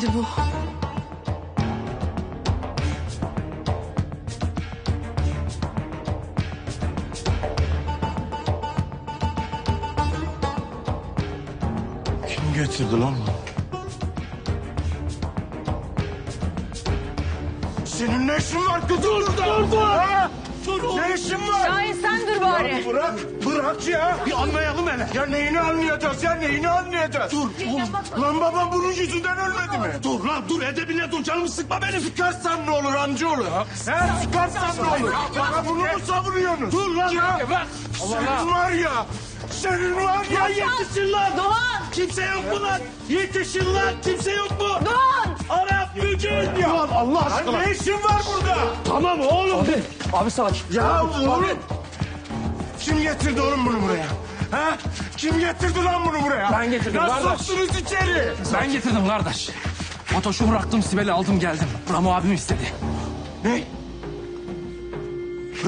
şimdi bu? Kim getirdi lan bunu? Senin ne işin var kızım burada? Dur dur. Ha? Ne işin var? Şahin sen dur bari. Bırak, bırak ya. Bir anlayalım hele. Ya neyini anlayacağız ya, neyini anlayacağız? Dur, oğlum. Lan babam bunun yüzünden ölmedi mi? Dur lan, dur edebine dur. Canımı sıkma benim. Sıkarsan ne olur amcaoğlu? He? Sıkarsan ne olur? Bana bunu mu savuruyorsunuz? Dur lan. Ya, senin var ya, senin var ya. yetişin lan. Doğan. Kimse yok mu lan? Yetişin lan, kimse yok mu? Doğan. Allah aşkına. ne işin var burada? Tamam oğlum. Abi, Abi sakin. ya oğlum. Kim getirdi oğlum bunu buraya? Ha? Kim getirdi lan bunu buraya? Ben getirdim, Nasıl kardeş. soktunuz içeri? Ben getirdim kardeş. Fatoş'u bıraktım Sibel'i aldım geldim. Ramo abim istedi. Ne?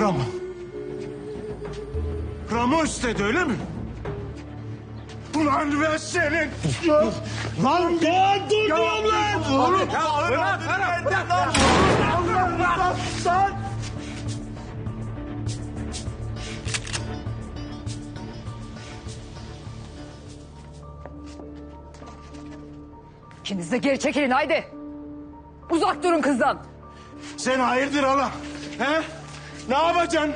Ramo. Ramo istedi öyle mi? Ulan ve senin... Lan dur dur diyorum lan! Oğlum bırak bırak lan! Allah lan! İkiniz de geri çekilin haydi. Uzak durun kızdan. Sen hayırdır hala? He? Ne yapacaksın?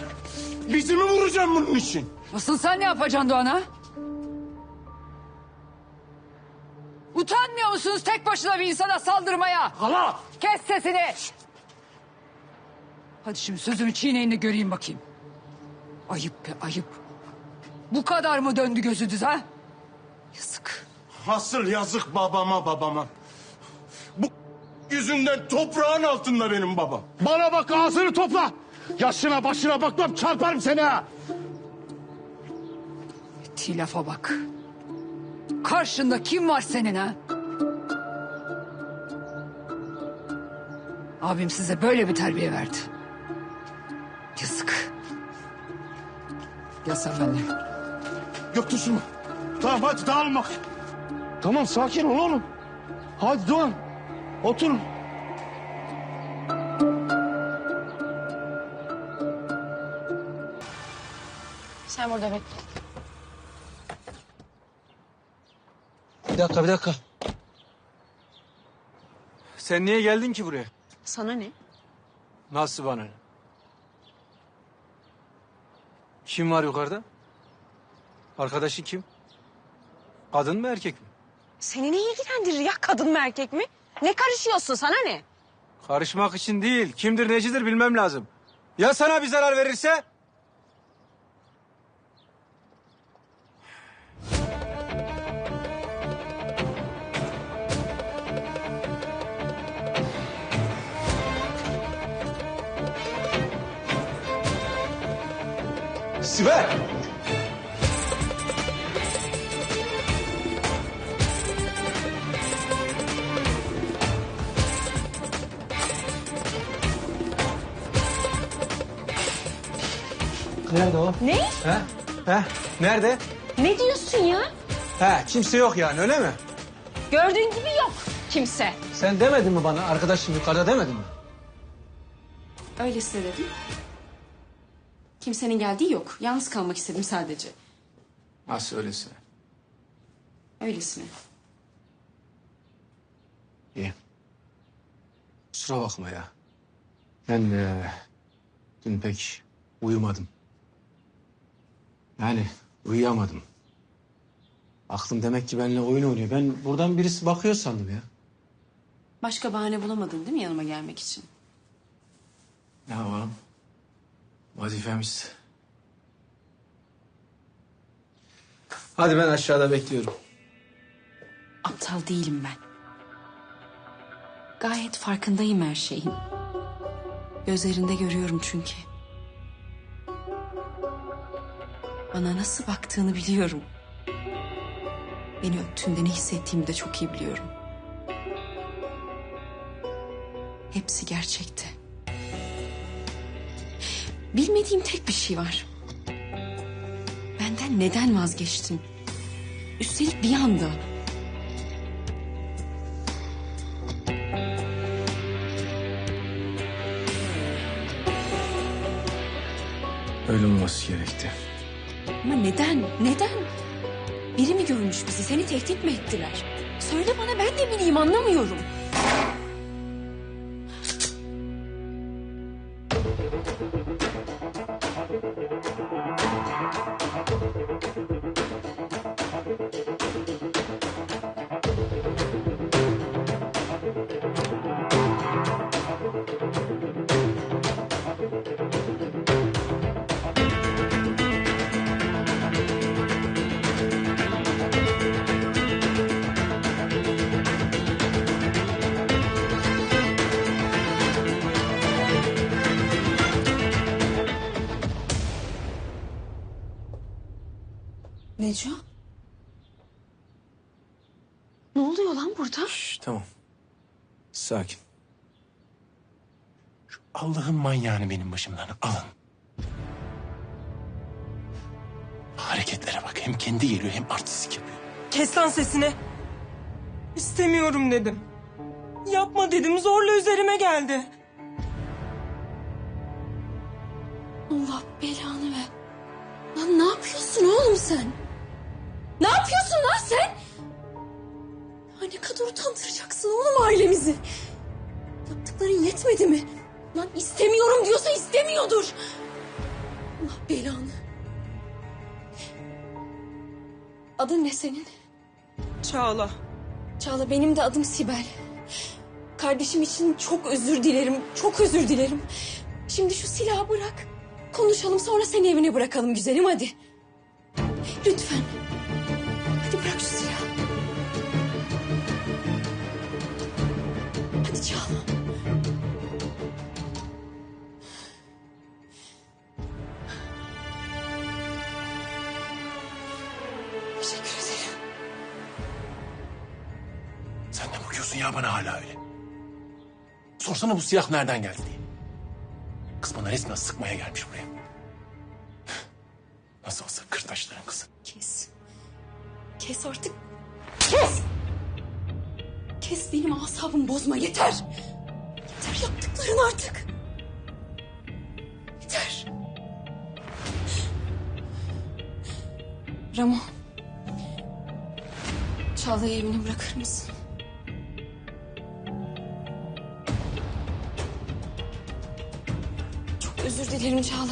Bizi mi vuracaksın bunun için? Nasıl sen ne yapacaksın Doğan'a? Utanmıyor musunuz tek başına bir insana saldırmaya? Hala! Kes sesini. Hadi şimdi sözümü çiğneyin de göreyim bakayım. Ayıp be ayıp. Bu kadar mı döndü gözünüz ha? Yazık. Asıl yazık babama babama. Bu yüzünden toprağın altında benim babam. Bana bak ağzını topla. Yaşına başına bakmam çarparım seni ha. Ettiği lafa bak. Karşında kim var senin ha? Abim size böyle bir terbiye verdi. Yazık. Gel sen benimle. Göktürk mü? Tamam hadi dağılma. Tamam sakin ol oğlum. Hadi Doğan. Oturun. Sen burada bekle. Dakika bir dakika. Sen niye geldin ki buraya? Sana ne? Nasıl bana? ne? Kim var yukarıda? Arkadaşın kim? Kadın mı erkek mi? Seni ne ilgilendirir ya kadın mı erkek mi? Ne karışıyorsun sana ne? Karışmak için değil. Kimdir necidir bilmem lazım. Ya sana bir zarar verirse? Sibel! Nerede o? Ne? He? He? Nerede? Ne diyorsun ya? He, kimse yok yani öyle mi? Gördüğün gibi yok kimse. Sen demedin mi bana arkadaşım yukarıda demedin mi? Öylesine dedim. Kimsenin geldiği yok. Yalnız kalmak istedim sadece. Nasıl öylesine? Öylesine. İyi. Kusura bakma ya. Ben de dün pek uyumadım. Yani uyuyamadım. Aklım demek ki benimle oyun oynuyor. Ben buradan birisi bakıyor sandım ya. Başka bahane bulamadın değil mi yanıma gelmek için? Ne yapalım? Vazifemiz. Hadi ben aşağıda bekliyorum. Aptal değilim ben. Gayet farkındayım her şeyin. Gözlerinde görüyorum çünkü. Bana nasıl baktığını biliyorum. Beni öptüğünde ne hissettiğimi de çok iyi biliyorum. Hepsi gerçekti. Bilmediğim tek bir şey var. Benden neden vazgeçtin? Üstelik bir anda. Öyle olması gerekti. Ama neden? Neden? Biri mi görmüş bizi? Seni tehdit mi ettiler? Söyle bana ben de bileyim anlamıyorum. Neco? Ne oluyor lan burada? Şş, tamam. Sakin. Allah'ın manyağını benim başımdan alın. Hareketlere bak. Hem kendi geliyor hem artistik yapıyor. Kes lan sesini. İstemiyorum dedim. Yapma dedim zorla üzerime geldi. Allah belanı ver. Lan ne yapıyorsun oğlum sen? Ne yapıyorsun lan sen? Ya ne kadar utandıracaksın oğlum ailemizi. Yaptıkların yetmedi mi? Lan istemiyorum diyorsa istemiyordur. Allah belanı. Adın ne senin? Çağla. Çağla benim de adım Sibel. Kardeşim için çok özür dilerim. Çok özür dilerim. Şimdi şu silahı bırak. Konuşalım sonra seni evine bırakalım güzelim hadi. Lütfen. Sorsana bu silah nereden geldi diye. Kız bana resmen sıkmaya gelmiş buraya. Nasıl olsa kırtaşların kızı. Kes. Kes artık. Kes! Kes benim asabımı bozma yeter. Yeter yaptıkların artık. Yeter. Ramo. Çağla'yı evine bırakır mısın? Özür dilerim Çağla.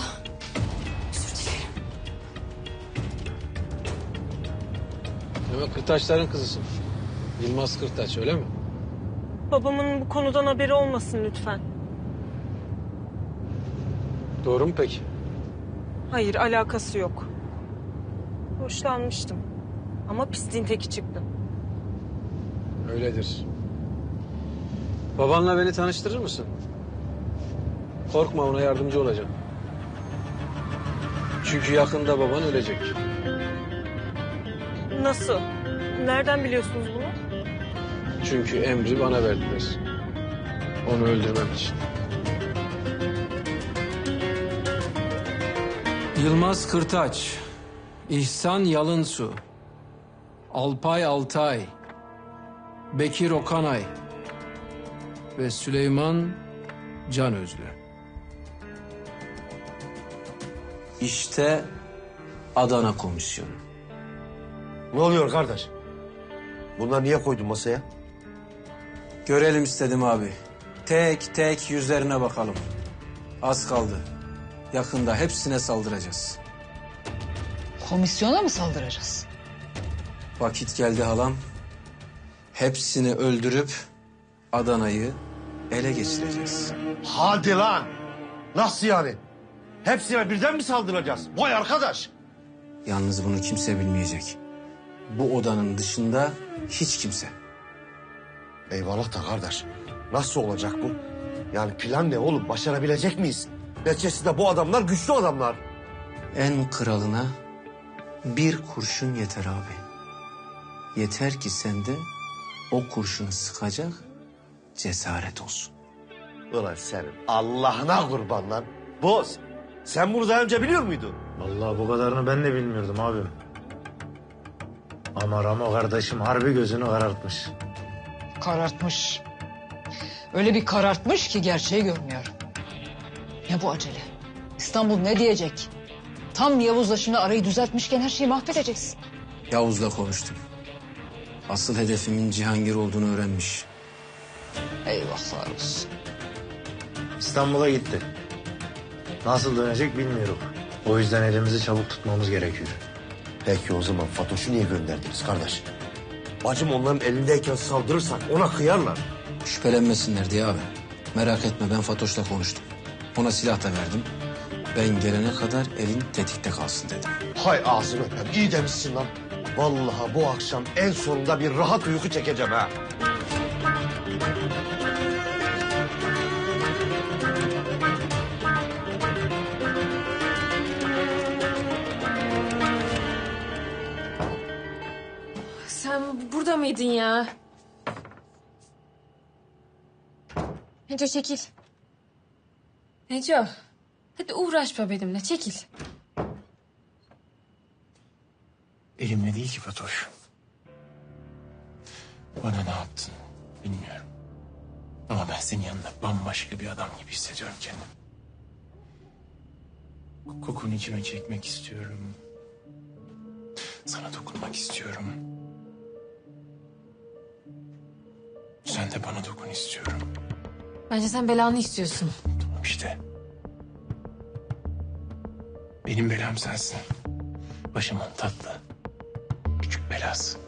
Özür dilerim. Demek Kırtaçların kızısın. Yılmaz Kırtaç öyle mi? Babamın bu konudan haberi olmasın lütfen. Doğru mu peki? Hayır alakası yok. Hoşlanmıştım. Ama pisliğin teki çıktı. Öyledir. Babanla beni tanıştırır mısın? Korkma ona yardımcı olacağım. Çünkü yakında baban ölecek. Nasıl? Nereden biliyorsunuz bunu? Çünkü emri bana verdiler. Onu öldürmem için. Yılmaz Kırtaç, İhsan Yalınsu, Alpay Altay, Bekir Okanay ve Süleyman Can Özlü. İşte Adana Komisyonu. Ne oluyor kardeş? Bunları niye koydun masaya? Görelim istedim abi. Tek tek yüzlerine bakalım. Az kaldı. Yakında hepsine saldıracağız. Komisyona mı saldıracağız? Vakit geldi halam. Hepsini öldürüp Adana'yı ele geçireceğiz. Hadi lan. Nasıl yani? Hepsine birden mi saldıracağız? Vay arkadaş. Yalnız bunu kimse bilmeyecek. Bu odanın dışında hiç kimse. Eyvallah da kardeş. Nasıl olacak bu? Yani plan ne oğlum? Başarabilecek miyiz? Neticesinde bu adamlar güçlü adamlar. En kralına bir kurşun yeter abi. Yeter ki sende o kurşunu sıkacak cesaret olsun. Ulan senin Allah'ına kurban lan. Boz, sen bunu daha önce biliyor muydun? Vallahi bu kadarını ben de bilmiyordum abim. Ama Ramo kardeşim harbi gözünü karartmış. Karartmış. Öyle bir karartmış ki gerçeği görmüyor. Ne bu acele? İstanbul ne diyecek? Tam Yavuz'la şimdi arayı düzeltmişken her şeyi mahvedeceksin. Yavuz'la konuştum. Asıl hedefimin Cihangir olduğunu öğrenmiş. Eyvahlar olsun. İstanbul'a gitti. Nasıl dönecek bilmiyorum. O yüzden elimizi çabuk tutmamız gerekiyor. Peki o zaman Fatoş'u niye gönderdiniz kardeş? Bacım onların elindeyken saldırırsak ona kıyarlar. Şüphelenmesinler diye abi. Merak etme ben Fatoş'la konuştum. Ona silah da verdim. Ben gelene kadar elin tetikte kalsın dedim. Hay ağzını öpeyim. İyi demişsin lan. Vallahi bu akşam en sonunda bir rahat uyku çekeceğim ha. Mıydın ya? Neco çekil. Neco. Hadi uğraşma benimle çekil. Elimde değil ki Fatoş. Bana ne yaptın bilmiyorum. Ama ben senin yanında bambaşka bir adam gibi hissediyorum kendimi. Kokunu içime çekmek istiyorum. Sana dokunmak istiyorum. Sen de bana dokun istiyorum. Bence sen belanı istiyorsun. Tamam işte. Benim belam sensin. Başımın tatlı. Küçük belası.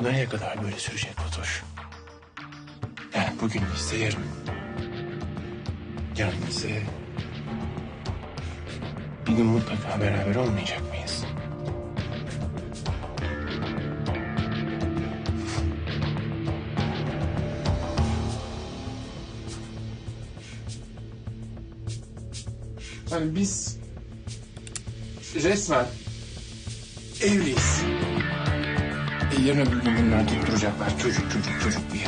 Bu nereye kadar böyle sürecek Fatoş? Yani bugün ise yarın. Yarın ise... Bir gün mutlaka beraber olmayacak Yani biz resmen evliyiz. E yarın öbür gün bunlar tutturacaklar çocuk çocuk çocuk diye.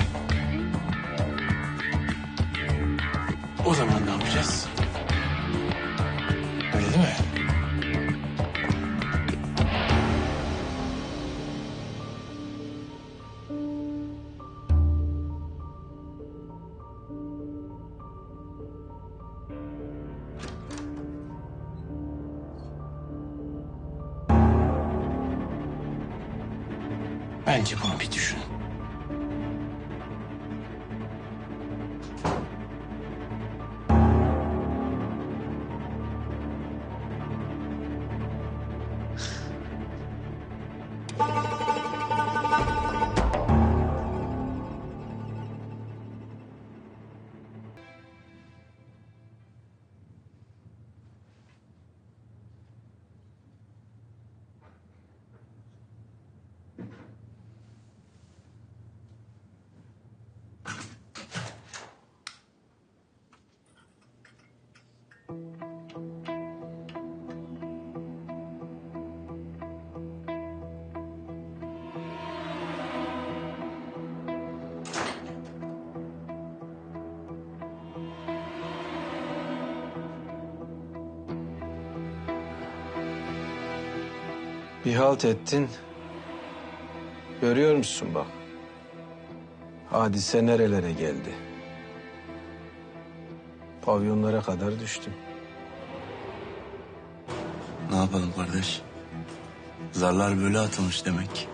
Bence bunu bir düşün. Bir halt ettin. Görüyor musun bak. Hadise nerelere geldi. Pavyonlara kadar düştüm. Ne yapalım kardeş? Zarlar böyle atılmış demek.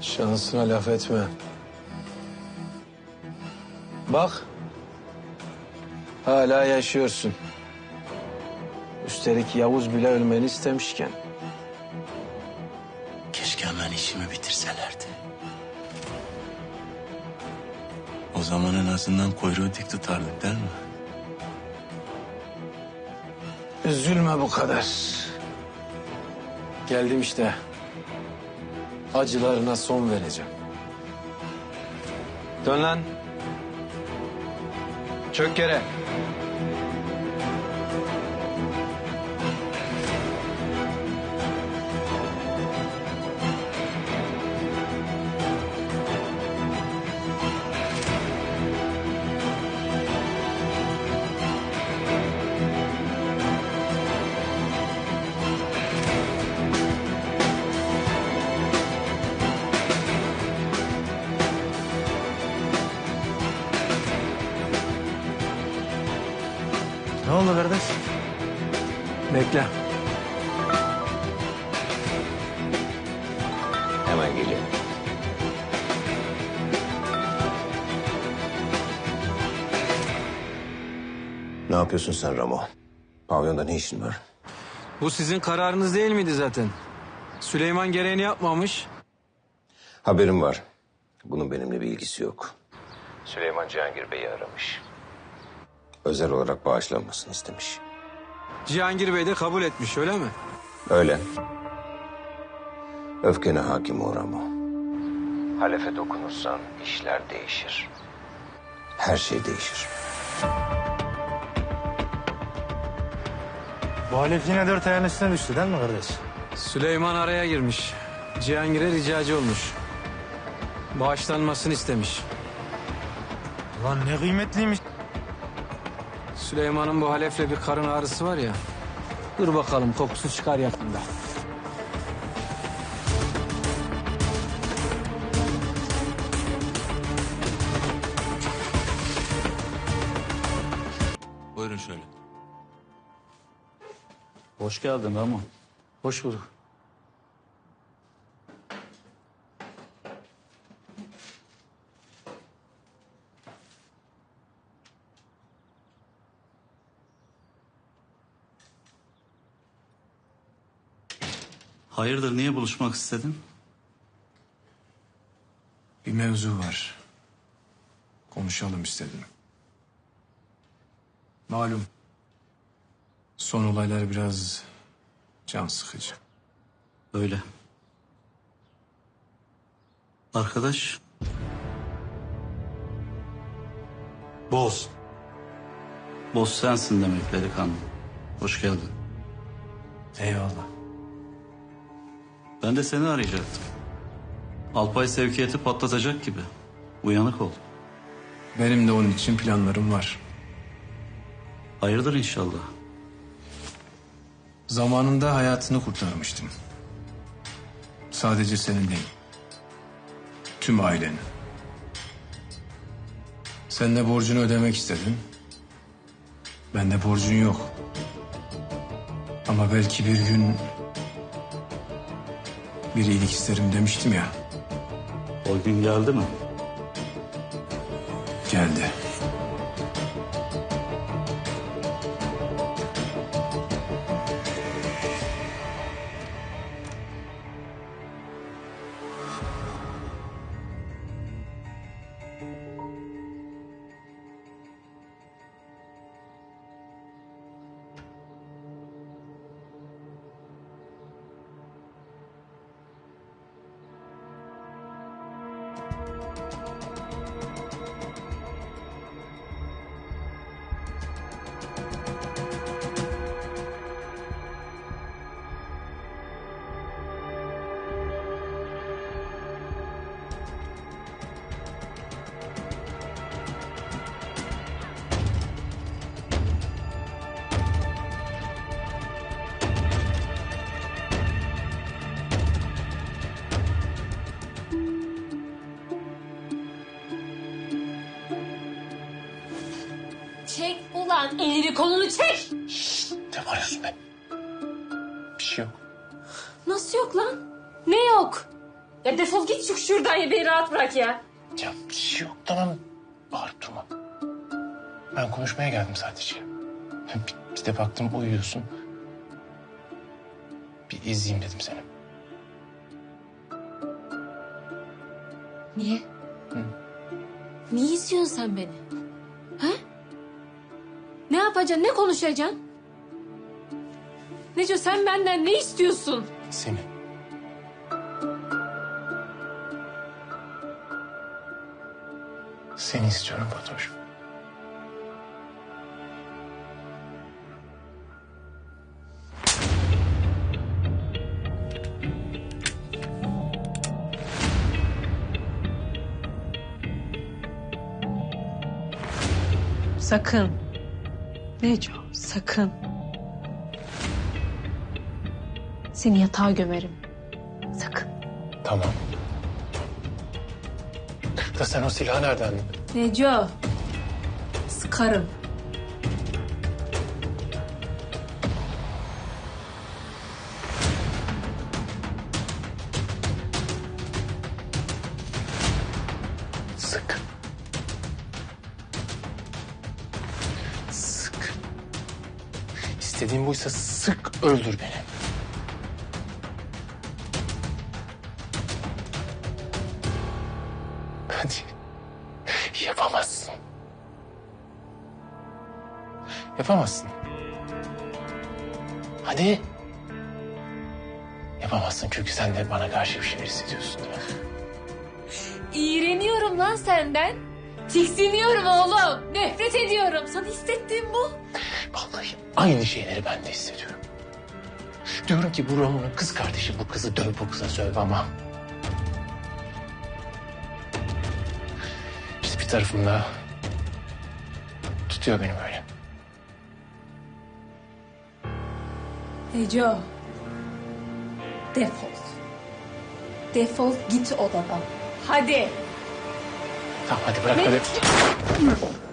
Şansına laf etme. Bak. Hala yaşıyorsun. Üstelik Yavuz bile ölmeni istemişken. Keşke hemen işimi bitirselerdi. O zaman en azından kuyruğu dik tutardık değil mi? Üzülme bu kadar. Geldim işte. Acılarına son vereceğim. Dön lan. Çök yere. Mı kardeş? Bekle. Hemen geliyorum. Ne yapıyorsun sen Ramo? Pavyonda ne işin var? Bu sizin kararınız değil miydi zaten? Süleyman gereğini yapmamış. Haberim var. Bunun benimle bir ilgisi yok. Süleyman Cihangir Bey'i aramış. Özel olarak bağışlanmasını istemiş. Cihangir Bey de kabul etmiş öyle mi? Öyle. Öfkene hakim ol Ramo. Halefe dokunursan işler değişir. Her şey değişir. Bu Halef yine dört ayağın üstüne düştü değil mi kardeş? Süleyman araya girmiş. Cihangir'e ricacı olmuş. Bağışlanmasını istemiş. Lan ne kıymetliymiş. Süleyman'ın bu halefle bir karın ağrısı var ya. Dur bakalım kokusu çıkar yakında. Buyurun şöyle. Hoş geldin Ramo. Hoş bulduk. Hayırdır niye buluşmak istedin? Bir mevzu var. Konuşalım istedim. Malum. Son olaylar biraz can sıkıcı. Öyle. Arkadaş. Boz. Boss sensin demek delikanlı. Hoş geldin. Eyvallah. Ben de seni arayacaktım. Alpay sevkiyatı patlatacak gibi. Uyanık ol. Benim de onun için planlarım var. Hayırdır inşallah. Zamanında hayatını kurtarmıştım. Sadece senin değil. Tüm ailenin. Sen de borcunu ödemek istedin. Ben de borcun yok. Ama belki bir gün bir iyilik isterim demiştim ya. O gün geldi mi? Geldi. うん。Ulan elini kolunu çek. Ne bağırıyorsun be? Bir şey yok. Nasıl yok lan? Ne yok? Ya defol git çık şuradan ya beni rahat bırak ya. Ya bir şey yok tamam. Bağırıp durma. Ben konuşmaya geldim sadece. Bir, bir de baktım uyuyorsun. Bir izleyeyim dedim seni. Niye? Niye izliyorsun sen beni? Yapacaksın? Ne konuşacaksın? Neco sen benden ne istiyorsun? Seni. Seni istiyorum Fatoş. Sakın. Neco sakın. Seni yatağa gömerim. Sakın. Tamam. Da sen o silahı nereden? Neco. Sıkarım. Sık. İstediğin buysa sık öldür beni. Hadi. Yapamazsın. Yapamazsın. Hadi. Yapamazsın çünkü sen de bana karşı bir şeyler hissediyorsun değil mi? İğreniyorum lan senden. Tiksiniyorum oğlum. Nefret ediyorum. Sana hissettiğim bu. Aynı şeyleri ben de hissediyorum. Diyorum ki bu Roman'ın kız kardeşi bu kızı döv bu kıza söv ama... İşte bir tarafımda tutuyor beni böyle. Neco. Defol. Defol git odadan. Hadi. Tamam hadi bırak Ne-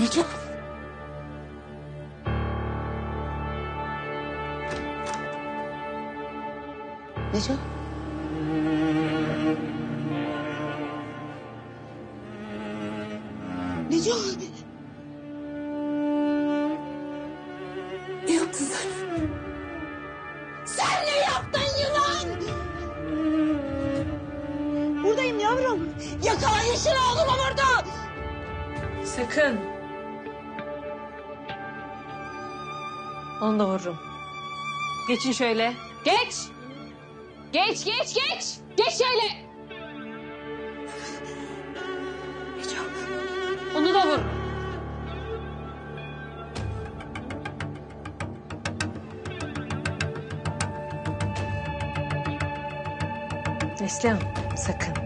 hadi. Neco. Neco. Neco. Ne yaptın sen? Sen ne yaptın yılan? Buradayım yavrum. Yakala yeşil oğlumu burada. Sakın. Onu da vururum. Geçin şöyle. Geç. Geç geç geç. Geç şöyle. Onu da vur. Neslihan sakın.